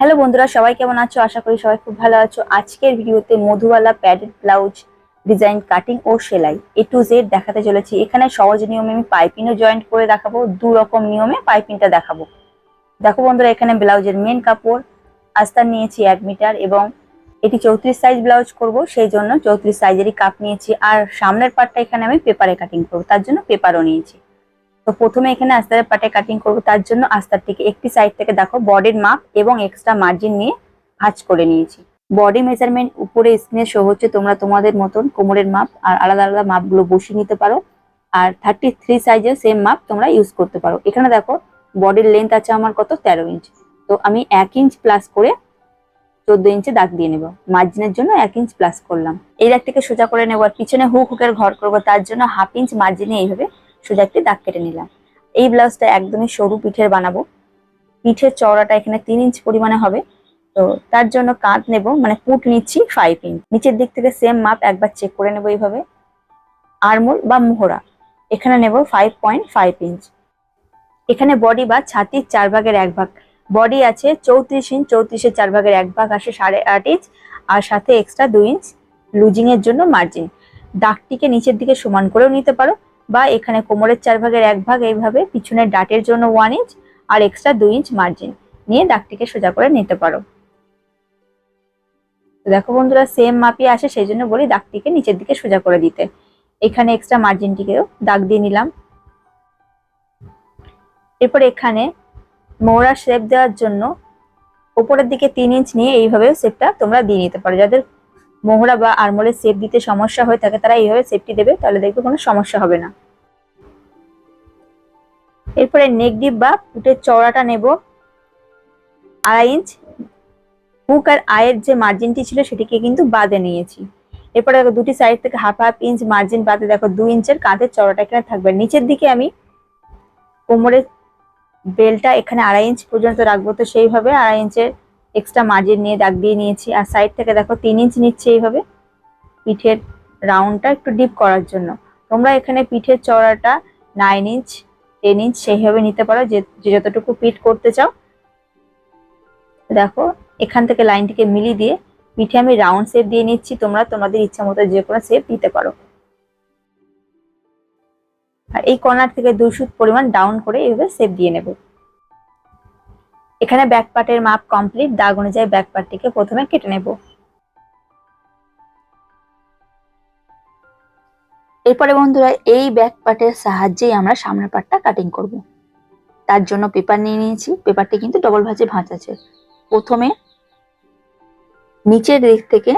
Hello বন্ধুরা, সবাই কেমন আছো? আশা করি সবাই খুব ভালো আছো। আজকের ভিডিওতে Madhubala padded blouse design, cutting ও সেলাই এ টু জেড দেখাতে চলেছি। এখানে সহজ নিয়মে আমি পাইপিংও জয়েন্ট করে দেখাবো দু রকম নিয়মে পাইপিংটা দেখাবো। দেখো বন্ধুরা, এখানে ব্লাউজের মেন কাপড়, আস্তার নিয়েছি এক মিটার এবং এটি চৌত্রিশ সাইজ ব্লাউজ করব, সেই জন্য চৌত্রিশ সাইজেরই কাপ নিয়েছি। আর সামনের পার্টটা এখানে আমি পেপারে কাটিং করব, তার জন্য পেপারও নিয়েছি। তো প্রথমে এখানে আস্তারের পাটে কাটিং করব, তার জন্য আস্তার থেকে একটি সাইড থেকে দেখো বডির মাপ এবং এক্সট্রা মার্জিন নিয়ে ভাঁজ করে নিয়েছি। বডি মেজারমেন্ট উপরে স্ক্রিনে শো হচ্ছে, তোমরা তোমাদের মতন কোমরের মাপ আর আলাদা আলাদা মাপগুলো বসিয়ে নিতে পারো। আর থার্টি থ্রি সাইজের সেম মাপ তোমরা ইউজ করতে পারো। এখানে দেখো বডির লেন্থ আছে আমার কত? তেরো ইঞ্চ তো আমি এক ইঞ্চ প্লাস করে চোদ্দ ইঞ্চে দাগ দিয়ে নেব। মার্জিনের জন্য এক ইঞ্চ প্লাস করলাম। এই দাগ থেকে সোজা করে নেব আর পিছনে হুক হুকের ঘর করব, তার জন্য হাফ ইঞ্চ মার্জিনে এইভাবে সোজা একটি দাগ কেটে নিলাম। এই ব্লাউজটা একদমই সরু পিঠের বানাবো। পিঠের চওড়াটা এখানে তিন ইঞ্চ পরিমাণে হবে। তো তার জন্য কাঁধ নেব মানে পুট নিচ্ছি ফাইভ ইঞ্চ নিচের দিক থেকে সেম মাপ একবার চেক করে নেব এইভাবে। আরমোল বা মোহরা। এখানে নেব ফাইভ পয়েন্ট ফাইভ ইঞ্চ এখানে বডি বা ছাতির চার ভাগের এক ভাগ। বডি আছে চৌত্রিশ ইঞ্চ চৌত্রিশের চার ভাগের এক ভাগ আসে সাড়ে আট ইঞ্চ আর সাথে এক্সট্রা দুই ইঞ্চ লুজিং এর জন্য মার্জিন দাগটিকে নিচের দিকে সমান করেও নিতে পারো। বা এখানে কোমরের চার ভাগের এক ভাগ এইভাবে পিছনের ডাটের জন্য ওয়ান ইঞ্চ আর এক্সট্রা দুই ইঞ্চ মার্জিন নিয়ে দাগটিকে সোজা করে নিতে পারো। দেখো বন্ধুরা সেম মাপই আসে, সেই জন্য বলি দাগটিকে নিচের দিকে সোজা করে দিতে। এখানে এক্সট্রা মার্জিনটিকেও দাগ দিয়ে নিলাম। এরপর এখানে মোড়া শেপ দেওয়ার জন্য উপরের দিকে তিন ইঞ্চ নিয়ে এইভাবে শেপটা তোমরা দিয়ে নিতে পারো। যাদের মোহরা বা আরমোলের শেপ দিতে সমস্যা হয়ে থাকে, তারা এইভাবে শেপটি দেবে, তাহলে দেখবে কোনো সমস্যা হবে না। এরপরে নেক ডিপ বা পুটের চওড়াটা নেব। আড়াই ইঞ্চ হুক আর আয়ের যে মার্জিনটি ছিল, সেটিকে কিন্তু বাদে নিয়েছি। এরপরে দেখো দুটি সাইড থেকে হাফ হাফ ইঞ্চ মার্জিন বাদে দেখো দুই ইঞ্চের কাঁধের চওড়াটা এখানে থাকবে। নিচের দিকে আমি কোমরের বেলটা এখানে আড়াই ইঞ্চ পর্যন্ত রাখব, তো সেইভাবে আড়াই ইঞ্চের এক্সট্রা মার্জিন নিয়ে দাগ দিয়ে নিয়েছি। আর সাইড থেকে দেখো তিন ইঞ্চ নিচ্ছে এইভাবে। পিঠের রাউন্ডটা একটু ডিপ করার জন্য। তোমরা এখানে পিঠের চওড়াটা নাইন ইঞ্চ টেন ইঞ্চ সেইভাবে নিতে পারো। যে যতটুকু পিঠ করতে চাও। দেখো, এখান থেকে লাইনটিকে মিলিয়ে দিয়ে পিঠে আমি রাউন্ড শেপ দিয়ে নিচ্ছি। তোমরা তোমাদের ইচ্ছা মতো যে কোনো শেপ দিতে পারো। আর এই কর্নার থেকে দুই সুত পরিমাণ ডাউন করে এইভাবে শেপ দিয়ে নেব। এখানে ব্যাক পার্টের মাপ কমপ্লিট দাগ অনুযায়ী ব্যাক পার্টটিকে প্রথমে কেটে নেব। এরপরে বন্ধুরা, এই ব্যাক পার্টের সাহায্যেই আমরা সামনের পার্টটা কাটিং করব। তার জন্য পেপার নিয়ে নিয়েছি। পেপারটি কিন্তু ডবল ভাঁজে ভাঁজ আছে। প্রথমে নিচের দিক থেকে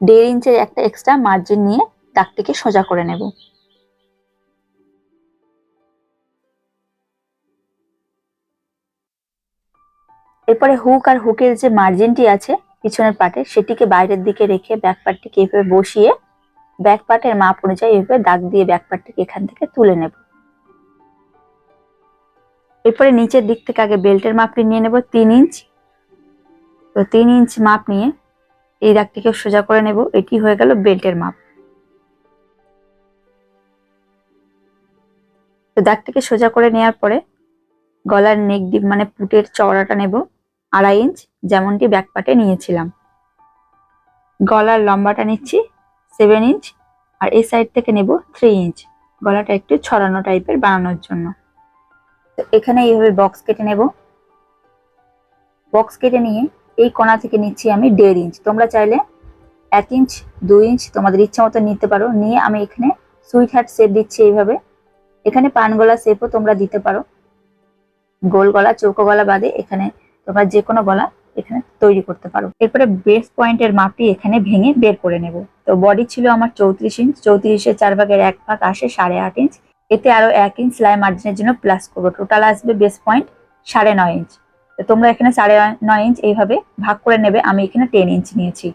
দেড় ইঞ্চের একটা এক্সট্রা মার্জিন নিয়ে দাগটিকে সোজা করে নেব। এরপরে হুক আর হুকের যে মার্জিনটি আছে পিছনের পাটে, সেটিকে বাইরের দিকে রেখে ব্যাক পার্টটিকে এভাবে বসিয়ে ব্যাক পার্টের মাপ অনুযায়ী এভাবে দাগ দিয়ে ব্যাক পার্টটিকে এখান থেকে তুলে নেব। এরপরে নিচের দিক থেকে আগে বেল্টের মাপটি নিয়ে নেব, তিন ইঞ্চ। তো তিন ইঞ্চ মাপ নিয়ে এই দাগটিকে সোজা করে নেব, এটি হয়ে গেল বেল্টের মাপ। তো দাগটিকে সোজা করে নেওয়ার পরে গলার নেক ডিপ মানে পুটের চওড়াটা নেব। আড়াই ইঞ্চ যেমনটি ব্যাক পার্টে নিয়েছিলাম। গলার লম্বাটা নিচ্ছি সেভেন ইঞ্চ আর এই সাইড থেকে নেব থ্রি ইঞ্চ। গলাটা একটু ছড়ানো টাইপের বানানোর জন্য। তো এখানে এইভাবে বক্স কেটে নেব। বক্স কেটে নিয়ে এই কোনা থেকে নিচ্ছি আমি দেড় ইঞ্চ। তোমরা চাইলে এক ইঞ্চ, দুই ইঞ্চ তোমাদের ইচ্ছা মতো নিতে পারো। নিয়ে আমি এখানে সুইট হার্ট শেপ দিচ্ছি এইভাবে। এখানে পান গলা শেপও তোমরা দিতে পারো। গোল গলা, চৌকো গলা বাদে এখানে তোমরা যে কোনো গলা এখানে তৈরি করতে পারো। এরপরে বেস পয়েন্টের মাপটি এখানে ভেঙে বের করে নেব। তো বডি ছিল আমার চৌত্রিশ ইঞ্চ চৌত্রিশের চার ভাগের এক ভাগ আসে সাড়ে আট ইঞ্চ এতে আরও এক ইঞ্চ সেলাই মার্জিনের জন্য প্লাস করব। টোটাল আসবে বেস পয়েন্ট সাড়ে নয় ইঞ্চ তো তোমরা এখানে সাড়ে নয় ইঞ্চ এইভাবে ভাগ করে নেবে। আমি এখানে টেন ইঞ্চ নিয়েছি।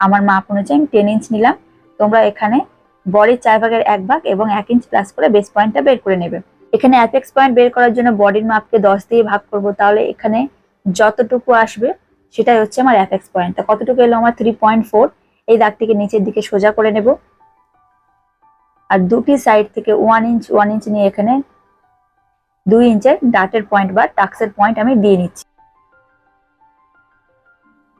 আমার মাপ অনুযায়ী আমি টেন ইঞ্চ নিলাম। তোমরা এখানে বডির চার ভাগের এক ভাগ এবং এক ইঞ্চ প্লাস করে বেস পয়েন্টটা বের করে নেবে। এখানে অ্যাপেক্স পয়েন্ট বের করার জন্য বডির মাপকে দশ দিয়ে ভাগ করব। তাহলে এখানে যতটুকু আসবে, সেটাই হচ্ছে আমার অ্যাপেক্স পয়েন্ট তা কতটুকু এলো আমার থ্রি পয়েন্ট ফোর এই দাগটিকে নিচের দিকে সোজা করে নেব। আর দুটি সাইড থেকে ওয়ান ইঞ্চ ওয়ান ইঞ্চ নিয়ে এখানে দুই ইঞ্চের ডাটের পয়েন্ট বা টাক্সের পয়েন্ট আমি দিয়ে নিচ্ছি।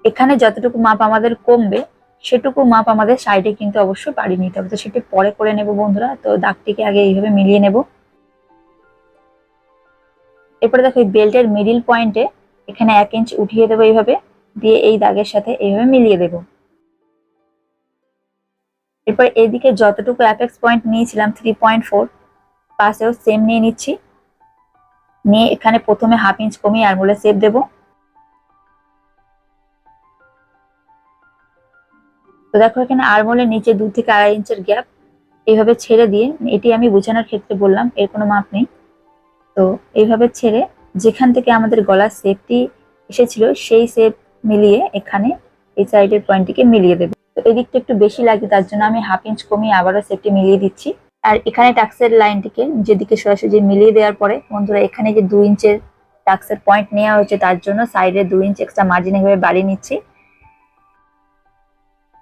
এখানে যতটুকু মাপ আমাদের কমবে, সেটুকু মাপ আমাদের সাইডে কিন্তু অবশ্যই বাড়িয়ে নিতে হবে। তো সেটি পরে করে নেব বন্ধুরা। তো দাগটিকে আগে এইভাবে মিলিয়ে নেব। এরপরে দেখো এই বেল্টের মিডিল পয়েন্টে এখানে এক ইঞ্চ উঠিয়ে দেবো এইভাবে, দিয়ে এই দাগের সাথে এইভাবে মিলিয়ে দেব। এরপর এদিকে যতটুকু অ্যাপেক্স পয়েন্ট নিয়েছিলাম থ্রি পয়েন্ট ফোর পাশেও সেম নিয়ে নিচ্ছি। নিয়ে এখানে প্রথমে হাফ ইঞ্চ কমিয়ে আরমোলে সেপ দেবো। তো দেখো এখানে আরমোলের নিচে দু থেকে আড়াই ইঞ্চের গ্যাপ এইভাবে ছেড়ে দিয়ে, এটি আমি বোঝানোর ক্ষেত্রে বললাম, এর কোনো মাপ নেই। তো এইভাবে ছেড়ে যেখান থেকে আমাদের গলার সেপটি এসেছিল, সেই সেপ মিলিয়ে এখানে এই সাইডের পয়েন্টটিকে মিলিয়ে দেবো। তো এদিকটা একটু বেশি লাগে, তার জন্য আমি হাফ ইঞ্চ কমিয়ে আবারও সেপটি মিলিয়ে দিচ্ছি। আর এখানে টাক্সের লাইনটিকে নিজের দিকে সরাসরি মিলিয়ে দেওয়ার পরে, বন্ধুরা, এখানে যে দু ইঞ্চের টাক্সের পয়েন্ট নেওয়া হয়েছে, তার জন্য সাইডে দু ইঞ্চ এক্সট্রা মার্জিন এভাবে বাড়িয়ে নিচ্ছি।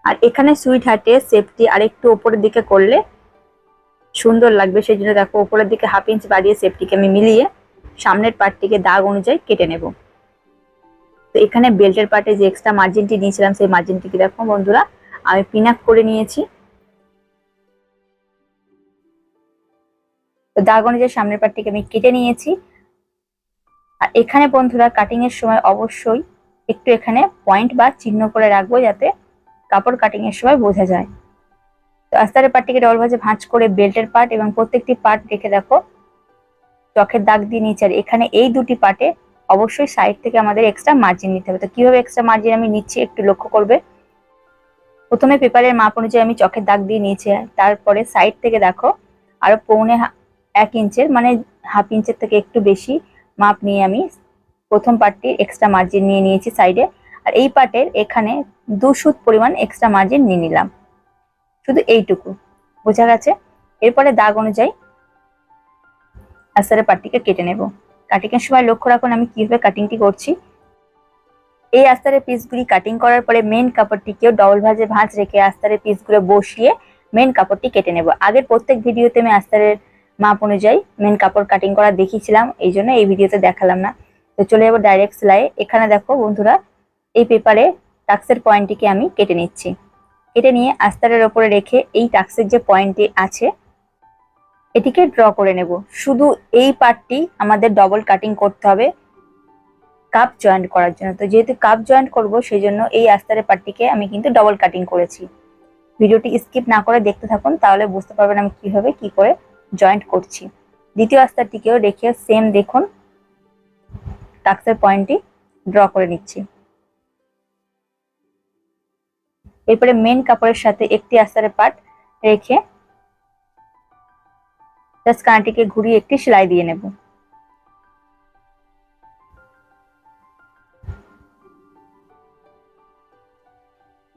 আর এখানে সুইট হার্টে সেফটি আরেকটু ওপরের দিকে করলে সুন্দর লাগবে, সেই জন্য দেখো, ওপরের দিকে হাফ ইঞ্চ বাড়িয়ে সেফটিকে আমি মিলিয়ে সামনের পার্টটিকে দাগ অনুযায়ী কেটে নেব। তো এখানে বেল্টের পার্টে যে এক্সট্রা মার্জিনটি নিয়েছিলাম, সেই মার্জিনটিকে দেখো বন্ধুরা, আমি পিনাক করে নিয়েছি। তো দাগ অনুযায়ী সামনের পার্টটিকে আমি কেটে নিয়েছি। আর এখানে বন্ধুরা কাটিং এর সময় অবশ্যই একটু এখানে পয়েন্ট বা চিহ্ন করে রাখব যাতে কাপড় কাটিং এর সময় বোঝা যায়। তো আস্তারের পার্টটিকে ডবল ভাজে ভাঁজ করে বেল্টের পার্ট এবং প্রত্যেকটি পার্ট রেখে দেখো চোখের দাগ দিয়ে নিচে আর এখানে এই দুটি পার্টে অবশ্যই সাইড থেকে আমাদের এক্সট্রা মার্জিন নিতে হবে। তো কীভাবে এক্সট্রা মার্জিন আমি নিচ্ছি একটু লক্ষ্য করবে? প্রথমে পেপারের মাপ অনুযায়ী আমি চোখের দাগ দিয়ে নিয়েছি, তারপরে সাইড থেকে দেখো, আরও পৌনে এক ইঞ্চের মানে হাফ ইঞ্চের থেকে একটু বেশি মাপ নিয়ে আমি প্রথম পার্টটি এক্সট্রা মার্জিন নিয়ে নিয়েছি সাইডে আর এই পার্টের এখানে দু সুত পরিমাণ এক্সট্রা মার্জিন নিয়ে নিলাম। শুধু এইটুকু। বোঝা গেছে? এরপরে দাগ অনুযায়ী আস্তারের পার্টটিকে কেটে নেব। কাটিং এর সময় লক্ষ্য রাখুন আমি কীভাবে কাটিংটি করছি। এই আস্তারের পিসগুলি কাটিং করার পরে মেন কাপড়টিকেও ডবল ভাজে ভাঁজ রেখে আস্তারের পিসগুলো বসিয়ে মেন কাপড়টি কেটে নেব। আগের প্রত্যেক ভিডিওতে আমি আস্তারের মাপ অনুযায়ী মেন কাপড় কাটিং করা দেখিয়েছিলাম, এই জন্য এই ভিডিওতে দেখালাম না। তো চলে যাব ডাইরেক্ট সেলাই এখানে দেখো বন্ধুরা, এই পেপারে টাক্সের পয়েন্টটিকে আমি কেটে নিচ্ছি। কেটে নিয়ে আস্তারের ওপরে রেখে এই টাক্সের যে পয়েন্টটি আছে এটিকে ড্র করে নেব। শুধু এই পার্টটি আমাদের ডবল কাটিং করতে হবে কাপ জয়েন্ট করার জন্য। তো যেহেতু কাপ জয়েন্ট করব সেই জন্য এই আস্তারের পার্টটিকে আমি কিন্তু ডবল কাটিং করেছি। ভিডিওটি স্কিপ না করে দেখতে থাকুন, তাহলে বুঝতে পারবেন আমি কীভাবে কি করে জয়েন্ট করছি। দ্বিতীয় আস্তারটিকেও রেখে সেম দেখুন। টাক্সের পয়েন্টটি ড্র করে নিচ্ছি। এরপরে মেন কাপড়ের সাথে একটি আস্তারের পার্ট রেখে জাস্ট কানাটিকে ঘুরিয়ে একটি সেলাই দিয়ে নেব।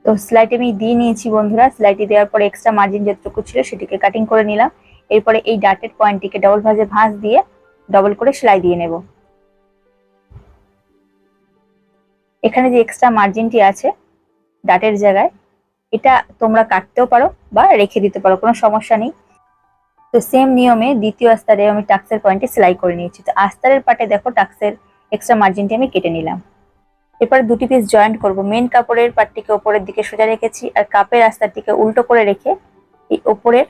তো সেলাইটি আমি দিয়ে নিয়েছি বন্ধুরা। সেলাইটি দেওয়ার পরে এক্সট্রা মার্জিন যতটুকু ছিল সেটিকে কাটিং করে নিলাম। এরপরে এই ডাটের পয়েন্টটিকে ডবল ভাজে ভাঁজ দিয়ে ডবল করে সেলাই দিয়ে নেব। এখানে যে এক্সট্রা মার্জিনটি আছে ডাটের জায়গায়, এটা তোমরা কাটতেও পারো বা রেখে দিতে পারো, কোনো সমস্যা নেই। তো সেম নিয়মে দ্বিতীয় আস্তারে আমি টাক্সের পয়েন্টে সেলাই করে নিয়েছি। তো আস্তারের পাটে দেখো টাক্সের এক্সট্রা মার্জিনটি আমি কেটে নিলাম। এরপর দুটি পিস জয়েন্ট করব। মেন কাপড়ের পাটটিকে ওপরের দিকে সোজা রেখেছি আর কাপের আস্তারটিকে উল্টো করে রেখে এই ওপরের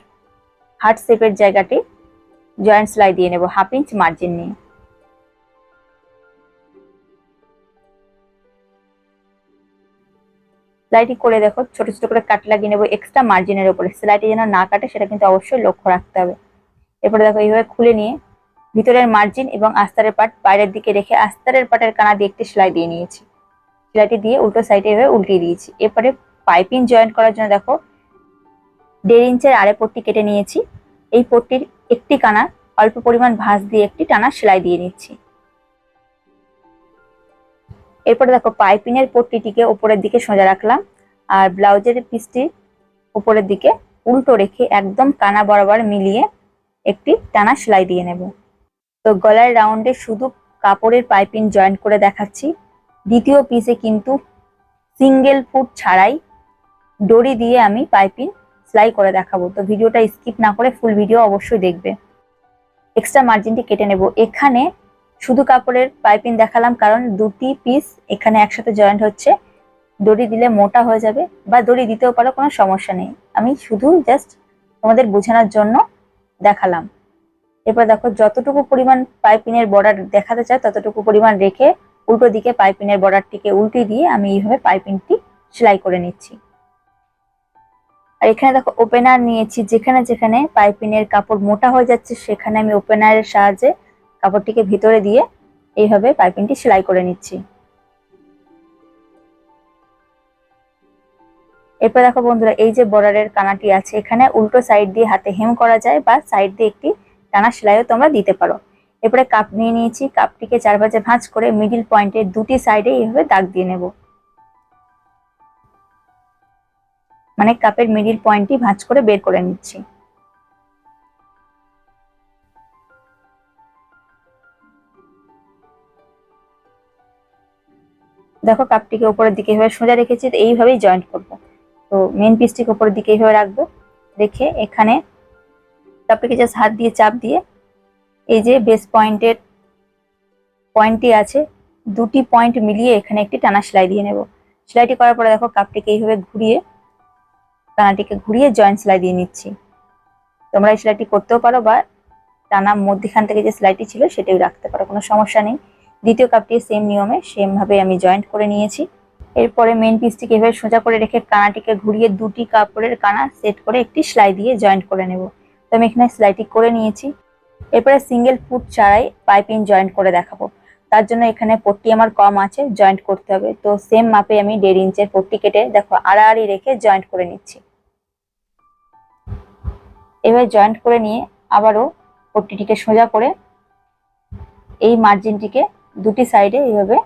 হার্ট শেপের জায়গাটি জয়েন্ট সেলাই দিয়ে নেব হাফ ইঞ্চ মার্জিন নিয়ে। সেলাইটি করে দেখো, ছোট ছোট করে কাট লাগিয়ে নেব এক্সট্রা মার্জিনের উপরে। সেলাইটি যেন না কাটে, সেটা কিন্তু অবশ্যই লক্ষ্য রাখতে হবে। এরপরে দেখো, এইভাবে খুলে নিয়ে ভিতরের মার্জিন এবং আস্তারের পাট বাইরের দিকে রেখে আস্তারের পাটের কানা দিয়ে একটি সেলাই দিয়ে নিয়েছি। সেলাইটি দিয়ে উল্টো সাইডে এভাবে উল্টিয়ে দিয়েছি। এরপরে পাইপিং জয়েন্ট করার জন্য দেখো, দেড় ইঞ্চের আড়ে পট্টি কেটে নিয়েছি। এই পট্টির একটি কানা অল্প পরিমাণ ভাঁজ দিয়ে একটি টানা সেলাই দিয়ে নিচ্ছি। এরপরে দেখো পাইপিং এর পট্টিটিকে উপরের দিকে সোজা রাখলাম, আর ব্লাউজের পিসটি উপরের দিকে উল্টো রেখে একদম কানা বরাবর মিলিয়ে একটি টানা সেলাই দিয়ে নেব। তো গলার রাউন্ডে শুধু কাপড়ের পাইপিং জয়েন্ট করে দেখাচ্ছি। দ্বিতীয় পিসে কিন্তু সিঙ্গেল ফুট ছাড়াই দড়ি দিয়ে আমি পাইপিং সেলাই করে দেখাবো। তো ভিডিওটা স্কিপ না করে ফুল ভিডিও অবশ্যই দেখবে। এক্সট্রা মার্জিনটি কেটে নেব। এখানে শুধু কাপড়ের পাইপিং দেখালাম, কারণ দুটি পিস এখানে একসাথে জয়েন্ট হচ্ছে। দড়ি দিলে মোটা হয়ে যাবে বা দড়ি দিতেও পারো, কোনো সমস্যা নেই। আমি শুধু জাস্ট তোমাদের বোঝানোর জন্য দেখালাম। এরপর দেখো, যতটুকু পরিমাণ পাইপিনের বর্ডার দেখাতে চাই, ততটুকু পরিমাণ রেখে উল্টো দিকে পাইপিনের বর্ডারটিকে উল্টে দিয়ে আমি এইভাবে পাইপিনটি সেলাই করে নিচ্ছি। আর এখানে দেখো ওপেনার নিয়েছি। যেখানে যেখানে পাইপিনের কাপড় মোটা হয়ে যাচ্ছে, সেখানে আমি ওপেনারের সাহায্যে কাপড়টিকে ভিতরে দিয়ে এইভাবে পাইপিংটি সেলাই করে নিচ্ছি। এরপর দেখো বন্ধুরা, এই যে বর্ডারের কানাটি আছে, এখানে উল্টো সাইড দিয়ে হাতে হেম করা যায় বা সাইড দিয়ে একটি টানা সেলাইও তোমরা দিতে পারো। এরপরে কাপ নিয়ে নিয়েছি কাপটিকে চার ভাঁজে ভাঁজ করে মিডিল পয়েন্টের দুটি সাইডে এইভাবে দাগ দিয়ে নেব। মানে কাপের মিডিল পয়েন্টটি ভাঁজ করে বের করে নিচ্ছি। দেখো কাপটিকে উপরের দিকে এভাবে সোজা রেখেছি, তো এইভাবেই জয়েন্ট করব। তো মেন পিসটিকে উপরের দিকে এইভাবে রাখব, রেখে এখানে কাপটিকে জাস্ট হাত দিয়ে চাপ দিয়ে এই যে বেস পয়েন্টের পয়েন্টটি আছে, দুটি পয়েন্ট মিলিয়ে এখানে একটি টানা সেলাই দিয়ে নেব। সেলাইটি করার পরে দেখো কাপটিকে এইভাবে ঘুরিয়ে, টানাটিকে ঘুরিয়ে জয়েন্ট সেলাই দিয়ে নিচ্ছি। তোমরা এই সেলাইটি করতেও পারো বা টানা মধ্যখান থেকে যে সেলাইটি ছিল সেটাও রাখতে পারো, কোনো সমস্যা নেই। দ্বিতীয় কাপটি সেম নিয়মে সেম ভাবে আমি জয়েন্ট করে নিয়েছি। এরপরে মেন পিসটিকে এভাবে সোজা করে রেখে কানাটিকে ঘুরিয়ে দুটি কাপড়ের কানা সেট করে একটি সেলাই দিয়ে জয়েন্ট করে নেব। তো আমি এখানে সেলাইটি করে নিয়েছি। এরপরে সিঙ্গেল ফুট ছাড়াই পাইপিং জয়েন্ট করে দেখাবো। তার জন্য এখানে পট্টি আমার কম আছে জয়েন্ট করতে হবে। তো সেম মাপে আমি দেড় ইঞ্চের পট্টি কেটে দেখো আড়াআড়ি রেখে জয়েন্ট করে নিচ্ছি। এভাবে জয়েন্ট করে নিয়ে আবারও পট্টিটিকে সোজা করে এই মার্জিনটিকে দুটি সাইডে এইভাবে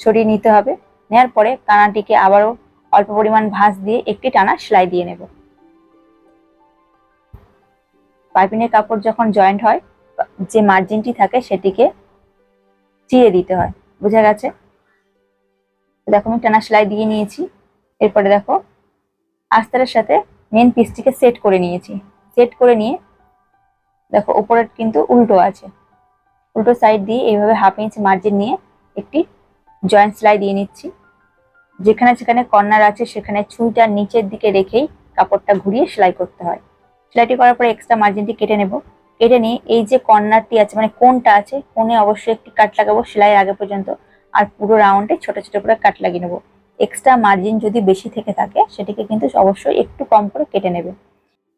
ছড়িয়ে নিতে হবে। নেওয়ার পরে কানাটিকে আবারও অল্প পরিমাণ ভাঁজ দিয়ে একটি টানা সেলাই দিয়ে নেব। পাইপিনের কাপড় যখন জয়েন্ট হয়, যে মার্জিনটি থাকে সেটিকে চিড়ে দিতে হয়। বোঝা গেছে? দেখো আমি টানা সেলাই দিয়ে নিয়েছি। এরপরে দেখো, আস্তারের সাথে মেন পিসটিকে সেট করে নিয়েছি। সেট করে নিয়ে দেখো, উপরের কিন্তু উল্টো আছে। উল্টো সাইড দিয়ে এইভাবে হাফ ইঞ্চ মার্জিন নিয়ে একটি জয়েন্ট সেলাই দিয়ে নিচ্ছি। যেখানে যেখানে কর্নার আছে, সেখানে ছুঁইটার নিচের দিকে রেখেই কাপড়টা ঘুরিয়ে সেলাই করতে হয়। সেলাইটি করার পরে এক্সট্রা মার্জিনটি কেটে নেব। কেটে নিয়ে এই যে কর্নারটি আছে মানে কোনটা আছে, কোণে অবশ্যই একটি কাট লাগাবো সেলাইয়ের আগে পর্যন্ত। আর পুরো রাউন্ডে ছোট ছোট করে কাট লাগিয়ে নেব। এক্সট্রা মার্জিন যদি বেশি থেকে থাকে, সেটিকে কিন্তু অবশ্যই একটু কম করে কেটে নেবে।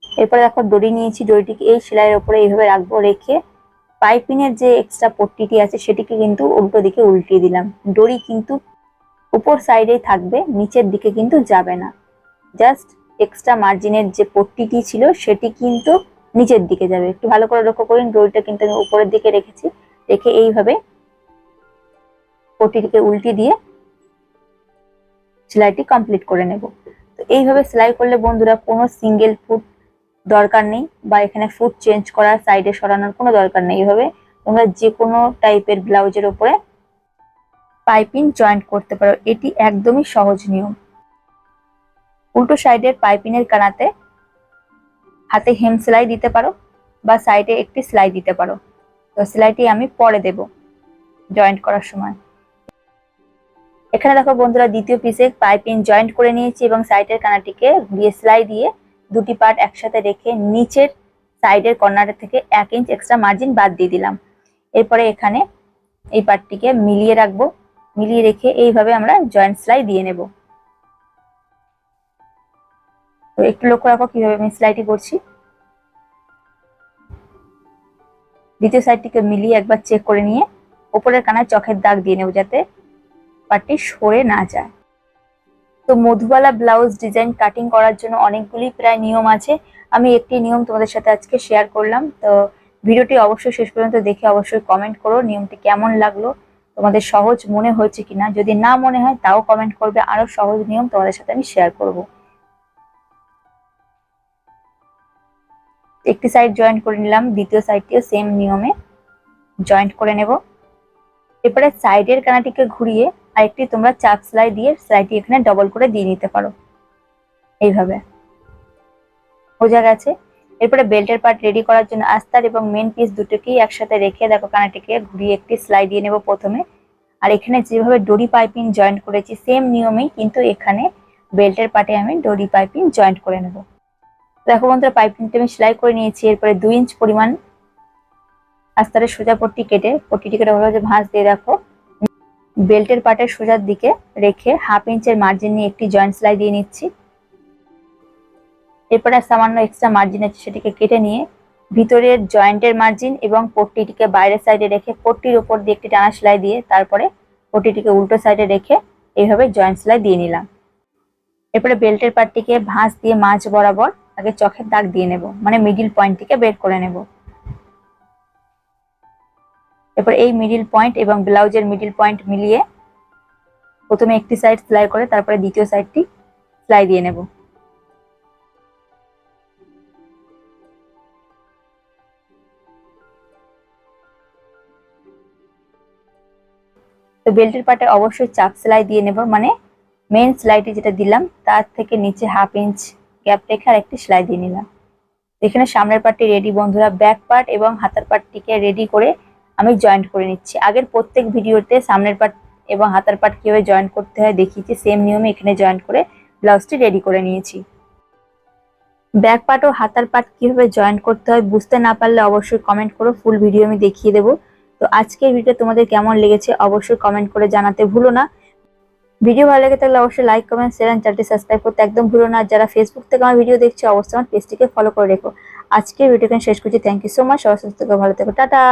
এরপরে দেখো দড়ি নিয়েছি, দড়িটিকে এই সেলাইয়ের ওপরে এইভাবে রাখব, রেখে পাইপিংয়ের যে এক্সট্রা পট্টিটি আছে সেটিকে কিন্তু উল্টো দিকে উল্টিয়ে দিলাম। দড়ি কিন্তু উপর সাইডেই থাকবে, নিচের দিকে কিন্তু যাবে না। জাস্ট এক্সট্রা মার্জিনের যে পট্টিটি ছিল সেটি কিন্তু নিচের দিকে যাবে। একটু ভালো করে লক্ষ্য করুন, দড়িটা কিন্তু আমি উপরের দিকে রেখেছি। রেখে এইভাবে পট্টিটিকে উল্টি দিয়ে সেলাইটি কমপ্লিট করে নেব। তো এইভাবে সেলাই করলে বন্ধুরা কোনো সিঙ্গেল ফুট দরকার নেই বা এখানে ফুট চেঞ্জ করার সাইডে সরানোর কোনো দরকার নেই। এইভাবে তোমরা যে কোনো টাইপের ব্লাউজের উপরে পাইপিং জয়েন্ট করতে পারো। এটি একদমই সহজ নিয়ম। উল্টো সাইডের পাইপিনের কানাতে হাতে হেম সেলাই দিতে পারো বা সাইডে একটি সেলাই দিতে পারো। তো সেলাইটি আমি পরে দেব জয়েন্ট করার সময়। এখানে দেখো বন্ধুরা, দ্বিতীয় পিসে পাইপিং জয়েন্ট করে নিয়েছি এবং সাইডের কানাটিকে ঘুরিয়ে সেলাই দিয়ে দুটি পার্ট একসাথে রেখে নিচের সাইডের কর্নার থেকে এক ইঞ্চ এক্সট্রা মার্জিন বাদ দিয়ে দিলাম। এরপরে এখানে এই পার্টটিকে মিলিয়ে রাখব। মিলিয়ে রেখে এইভাবে আমরা জয়েন্ট সেলাই দিয়ে নেব। তো একটু লক্ষ্য রাখো কীভাবে আমি সেলাইটি করছি। দ্বিতীয় সাইডটিকে মিলিয়ে একবার চেক করে নিয়ে ওপরের কানায় চোখের দাগ দিয়ে নেব যাতে পার্টটি সরে না যায়। তো মধুবালা ব্লাউজ ডিজাইন কাটিং করার জন্য অনেকগুলি প্রায় নিয়ম আছে। আমি একটি নিয়ম তোমাদের সাথে আজকে শেয়ার করলাম। তো ভিডিওটি অবশ্যই শেষ পর্যন্ত দেখে অবশ্যই কমেন্ট করো, নিয়মটি কেমন লাগল, তোমাদের সহজ মনে হয়েছে কিনা। যদি না মনে হয়, তাও কমেন্ট করবে। আরও সহজ নিয়ম তোমাদের সাথে আমি শেয়ার করব। একটি সাইড জয়েন্ট করে নিলাম, দ্বিতীয় সাইডটিও সেম নিয়মে জয়েন্ট করে নেব। এরপরে সাইডের কানাটিকে ঘুরিয়ে আরেকটি তোমরা চাপ সেলাই দিয়ে সেলাইটি এখানে ডবল করে দিয়ে নিতে পারো। এইভাবে। বোঝা গেছে? এরপরে বেল্টের পার্ট রেডি করার জন্য আস্তার এবং মেন পিস দুটোকেই একসাথে রেখে দেখো কানাটিকে ঘুরিয়ে একটি সেলাই দিয়ে নেব প্রথমে। আর এখানে যেভাবে ডোরি পাইপিং জয়েন্ট করেছি সেম নিয়মেই কিন্তু এখানে বেল্টের পাটে আমি ডোরি পাইপিং জয়েন্ট করে নেব। দেখো বন্ধুরা, পাইপিংটা আমি সেলাই করে নিয়েছি। এরপরে দুই ইঞ্চ পরিমাণ আস্তারে সোজা পট্টি কেটে পট্টিটি কেটে ভালোভাবে ভাঁজ দিয়ে রাখো বেল্টের পাটের সোজার দিকে রেখে হাফ ইঞ্চের মার্জিন নিয়ে একটি জয়েন্ট সেলাই দিয়ে নিচ্ছি। এরপরে সামান্য এক্সট্রা মার্জিন আছে, সেটিকে কেটে নিয়ে ভিতরের জয়েন্টের মার্জিন এবং পট্টিটিকে বাইরের সাইডে রেখে পট্টির উপর দিয়ে একটি টানা সেলাই দিয়ে তারপরে পট্টিটিকে উল্টো সাইডে রেখে এইভাবে জয়েন্ট সেলাই দিয়ে নিলাম। এরপরে বেল্টের পাটটিকে ভাঁজ দিয়ে মাছ বরাবর আগে চোখের দাগ দিয়ে নেব মানে মিডিল পয়েন্টটিকে বের করে নেব। এরপর এই মিডিল পয়েন্ট এবং ব্লাউজের মিডিল পয়েন্ট মিলিয়ে প্রথমে একটি সাইড সেলাই করে, তারপরে দ্বিতীয় সাইডটি সেলাই দিয়ে নেব। তো বেল্টের পাটে অবশ্যই চাপ সেলাই দিয়ে নেব মানে মেন সেলাইটি যেটা দিলাম, তার থেকে নিচে হাফ ইঞ্চ গ্যাপ রেখে আর একটি সেলাই দিয়ে নিলাম। এখানে সামনের পার্টটি রেডি বন্ধুরা ব্যাক পার্ট এবং হাতের পার্টটিকে রেডি করে আমি জয়েন্ট করে নিচ্ছি। আগের প্রত্যেক ভিডিওতে সামনের পার্ট এবং হাতের পার্ট কীভাবে জয়েন্ট করতে হয় দেখিয়েছি সেম নিয়মে এখানে জয়েন্ট করে ব্লাউজটি রেডি করে নিয়েছি। ব্যাক পার্ট ও হাতার পার্ট কীভাবে জয়েন্ট করতে হয় বুঝতে না পারলে অবশ্যই কমেন্ট করো ফুল ভিডিও আমি দেখিয়ে দেবো। তো আজকের ভিডিও তোমাদের কেমন লেগেছে অবশ্যই কমেন্ট করে জানাতে ভুলো না। ভিডিও ভালো লেগে থাকলে অবশ্যই লাইক কমেন্ট শেয়ার এন্ড চ্যানেলটি সাবস্ক্রাইব করতে একদম ভুলো না। যারা ফেসবুক থেকে আমার ভিডিও দেখছ, অবশ্যই আমার পেজটিকে ফলো করে রেখো। আজকের ভিডিওখানে শেষ করছি। থ্যাংক ইউ সো মাচ সবার সুস্থ ভালো থেকো। টাটা!